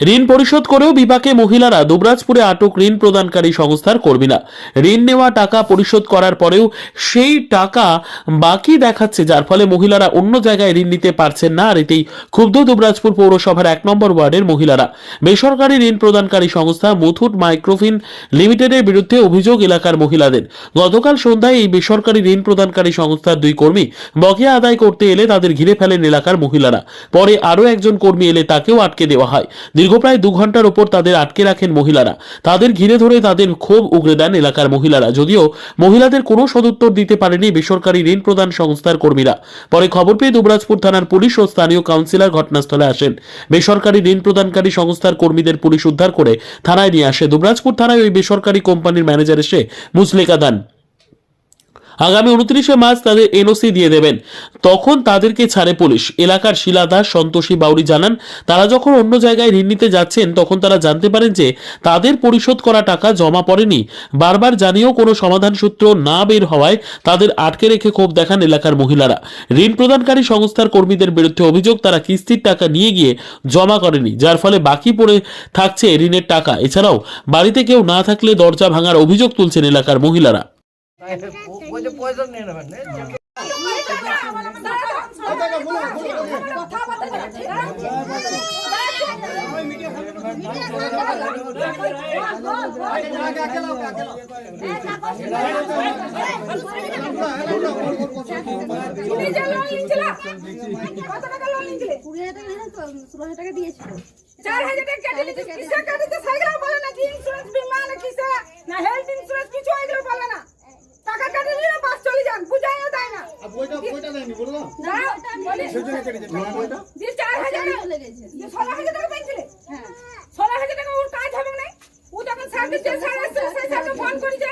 ঋণ পরিশোধ করেও বিপাকে মহিলারা দুবরাজপুরে আটক ঋণ প্রদানকারী সংস্থার কর্মীরা। ঋণ নেওয়া টাকা পরিশোধ করার পরেও সেই টাকা বাকি দেখাচ্ছে, যার ফলে মহিলারা অন্য জায়গায় ঋণ নিতে পারছেন না। আর এতেই ক্ষুব্ধ দুবরাজপুর পৌরসভার এক নম্বর ওয়ার্ডের মহিলারা। বেসরকারি ঋণ প্রদানকারী সংস্থা মুথুট মাইক্রোফিন লিমিটেডের বিরুদ্ধে অভিযোগ এলাকার মহিলাদের। গতকাল সন্ধ্যায় এই বেসরকারি ঋণ প্রদানকারী সংস্থার দুই কর্মী বকেয়া আদায় করতে এলে তাদের ঘিরে ফেলেন এলাকার মহিলারা। পরে আরও একজন কর্মী এলে তাকেও আটকে দেওয়া হয়। দীর্ঘ প্রায় দু ঘণ্টার ওপর তাদের আটকে রাখেন মহিলারা। তাদের ঘিরে ধরে তাদের ক্ষোভ উগরে দেন এলাকার মহিলারা। যদিও মহিলাদের কোনো সদুত্তর দিতে পারেনি বেসরকারি ঋণ প্রদান সংস্থার কর্মীরা। পরে খবর পেয়ে দুবরাজপুর থানার পুলিশ ও স্থানীয় কাউন্সিলর ঘটনাস্থলে আসেন। বেসরকারি ঋণ প্রদানকারী সংস্থার কর্মীদের পুলিশ উদ্ধার করে থানায় নিয়ে আসে। দুবরাজপুর থানায় ওই বেসরকারি কোম্পানির ম্যানেজার এসে মুচলেকা দেন। আগামী উনত্রিশে মার্চ তাদের এনওসি দিয়ে দেবেন। তখন তাদেরকে ছাড়ে পুলিশ। এলাকার শিলা দাস, সন্তোষী বাউরি জানান, তারা যখন অন্য জায়গায় ঋণ নিতে যাচ্ছেন, তখন তারা জানতে পারেন যে তাদের পরিশোধ করা টাকা জমা পড়েনি। বারবার জানিয়েও কোনো সমাধান সূত্র না বের হওয়ায় তাদের আটকে রেখে ক্ষোভ দেখান এলাকার মহিলারা। ঋণ প্রদানকারী সংস্থার কর্মীদের বিরুদ্ধে অভিযোগ, তারা কিস্তির টাকা নিয়ে গিয়ে জমা করেনি, যার ফলে বাকি পড়ে থাকছে ঋণের টাকা। এছাড়াও বাড়িতে কেউ না থাকলে দরজা ভাঙার অভিযোগ তুলছেন এলাকার মহিলারা। পয়সা নিয়ে নেবেন চার হাজার টাকা কেটে নিতে, কিসে কেটেছে সেগুলো বলে না, কি insurance না কিসে, না health insurance কিছু এগুলো বলে না। টাকা কেটে নিলে বাস চলে যান, বুঝাইও দেয় না। দাও, বলি, দিয়ে চার হাজার টাকা- চলে গেছে দিয়ে ষোলো টাকা পেয়েছিলে? হ্যাঁ ষোলো হাজার টাকা ওর কাজ হবে না। ও যখন স্যার দিচ্ছে, স্যার আসছে, সেই স্যারকে ফোন করেছে।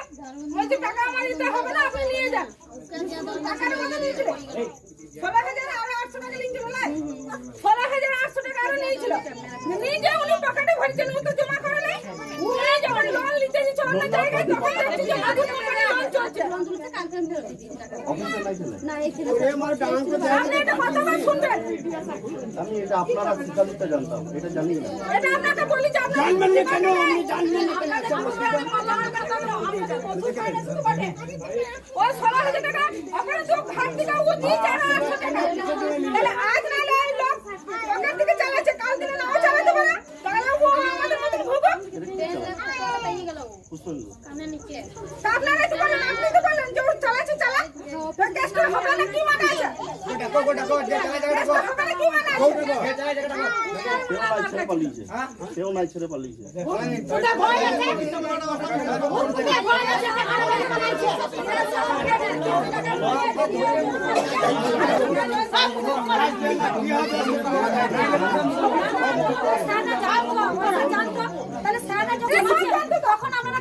বলছে, টাকা আমার দিতে হবে না, আপনি নিয়ে যান। টাকাটা কত দিয়েছিলে? ষোলো হাজার আরও টাকা নিয়েছিল না? ষোলো হাজার টাকা আরও নিয়েছিল। নিজে উনি পকেটে ভরেছেন, ও তো জমা করে নাই। উনি যখন লোন নিতে দিচ্ছে অন্য জায়গায়, তখন দেখছি যে আমি এটা আপনারা সিদ্ধান্ত জানতাম এটা জানি না জানবেন না কেন? আজ লোক থেকে চালাচ্ছে, কাল দিনে নাও চালাতে পারে। তাহলে ও আমাদের নিচে কেউ নাই ছেড়ে পালিয়েছে টাকা বানাইছে। তখন আপনারা